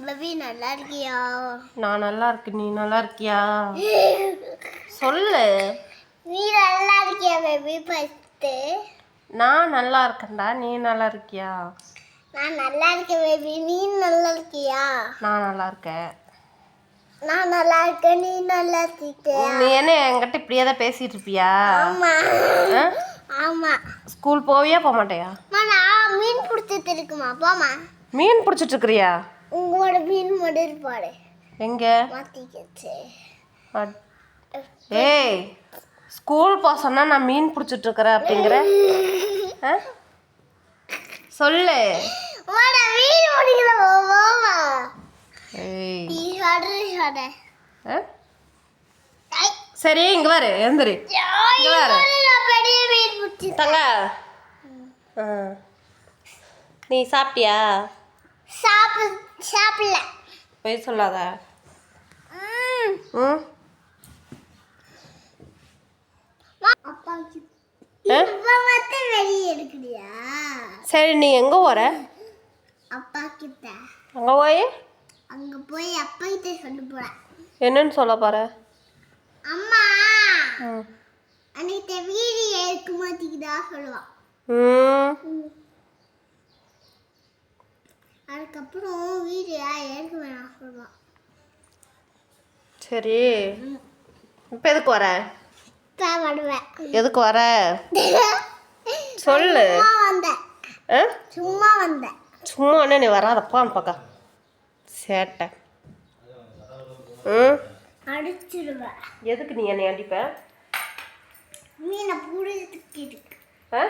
Baby நல்லா இருக்கியா? நான் நல்லா இருக்கு நீ நல்லா இருக்கியா? சொல்லு. நீ நல்லா இருக்கியா பேபி ஃபஸ்ட்டு நான் நல்லா இருக்கேன்டா. நீ நல்லா இருக்கியா? நான் நல்லா இருக்கேன் பேபி நீ நல்லா இருக்கியா? நான் நல்லா இருக்கேன். நான் நல்லா இருக்கேன் நீ நல்லா இருக்கியா? நீ என்ன என்கிட்ட இப்படியே தான் பேசிட்டு இருப்பியா? ஆமா? ஆமா. ஸ்கூல் போவியா போக மாட்டியா? நான் மீன் பிடிச்சிட்டு இருக்குமா? போமா மீன் பிடிச்சிட்டு இருக்கிறியா? உங்களோட மீன் மட்டும் இருப்பாடு எங்க? மாத்திக்கிச்சு. ஏய் ஸ்கூல் போக சொன்னா நான் மீன் பிடிச்சிட்டு இருக்கிறேன் அப்படிங்கிற? சொல்லு? சரி இங்க வரு எந்திரி இங்க வரு தங்க. ஆ. நீ சாப்பிட்டியா? சாப்பிட சாப்பிடல. போய் சொல்லாத. ம். சரி நீ எங்கே போகிற அப்பா கிட்ட அங்கே போய்? அங்க போய் அப்பா கிட்ட சொல்ல போறேன் என்னன்னு சொல்ல போகிற அம்மா! அன்னைக்கு வீடு எடுக்க மாட்டேங்குதா சொல்லுவான் ம். அதுக்கப்புறம் வீடு எடுக்க வேணாம் சொல்லுவான் சரி. இப்போ எதுக்கு வர? தான் வருவேன். எதுக்கு வர? சொல்லு. சும்மா வந்தேன். ஆ? சும்மா வந்தேன். சும்மா என்ன நீ வராதப்பான்னு பக்கம் சேட்டை. ம் அடிச்சிடுவேன் எதுக்கு நீ என்னை அடிப்ப? மீனை பிடிக்கிறதுக்கு. ஆ?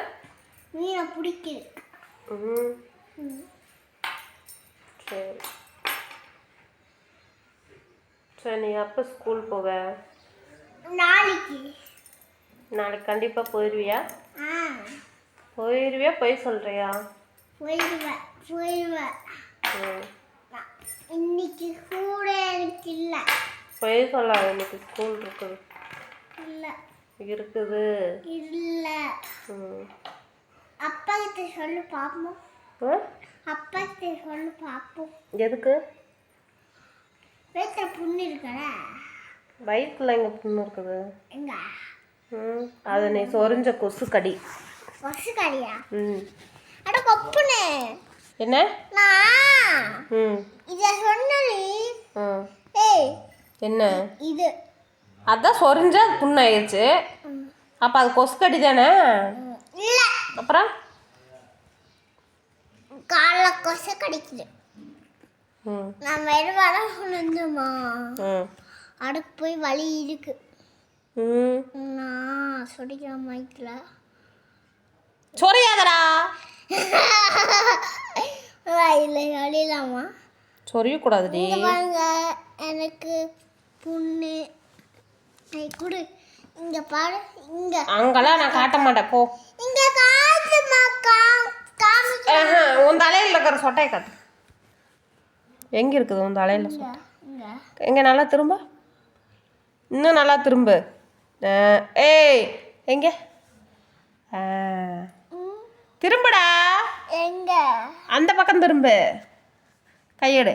மீனை பிடிக்கிறது ம். சரி சரி நீ எப்போ ஸ்கூல் போவ? நாளைக்கு. நாளைக்கு கண்டிப்பாக போயிடுவியா ஆ. போயிடுவியா போய் சொல்கிறியா போயிடுவேன் போயிடுவேன் இன்னைக்கு கூட எனக்கு இல்லை. போய் சொல்லாத இன்னைக்கு ஸ்கூல் இருக்குது. இல்லை. இருக்குது. இல்லை. ம். அப்பா கிட்ட சொல்லு பார்ப்போம் ஆ? அப்பா கிட்ட சொல்லு பார்ப்போம் எதுக்கு? வீட்டில் புண்ணு இருக்கல வயிற்றுல எங்கே புண்ணு இருக்குது? எங்க? ம் அது நீ சொரிஞ்ச கொசு கடி. கொசு கறியா ம். அட கொப்புனே. என்ன? நான் ம். இதை சொன்னி ம் ஏய். என்ன? இது. அதான் சொரிஞ்சா புண்ணாயிருச்சு. அப்போ அது கொசு கடி தானே இல்லை. அப்புறம்? கொசு கடிக்குது. நான் வெறுவாட சொன்னதுமா ம் அடுக்கு போய் வலி இருக்கு. நான் சொடிக்கிற மைக்கில் சொரியாதடா. இல்லை வலிலாமா சொரியக்கூடாதுடி பாருங்க எனக்கு புண்ணு. குடு. இங்க பாரு இங்க. அங்கெல்லாம் நான் காட்ட மாட்டேன் போ. இங்க காட்டுமா காம் காமிக்க ஆஹா, உன் தலையில் இருக்கிற சொட்டையை காட்டு. எங்கே இருக்குது உன் தலையில் இங்க எங்கே நல்லா திரும்ப? இன்னும் நல்லா திரும்ப. ஏய் எங்கே? திரும்புடா. எங்க? அந்த பக்கம் திரும்பு. கையெடு.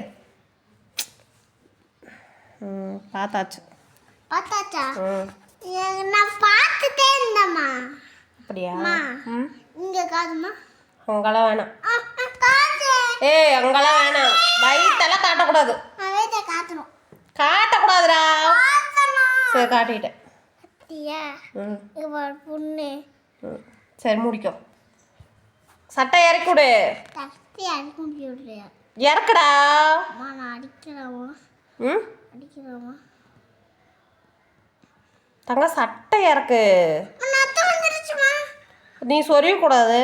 பார்த்தாச்சு. பார்த்தாச்சா? நான் பார்த்துட்டே இருந்தேம்மா. அப்படியா? இங்க காதுமா அங்கெல்லாம் வேணாம். ஏய் அங்கெல்லாம் வேணாம். வயிற்றெல்லாம் காட்டக்கூடாது. காட்டக்கூடாதுடா. சரி காட்டிட்டேன். புண்ணு. சரி முடிக்கோ. சட்டை இறக்கி விடு. இறக்குடா. தங்க சட்டை இறக்கு. நீ சொரியக்கூடாது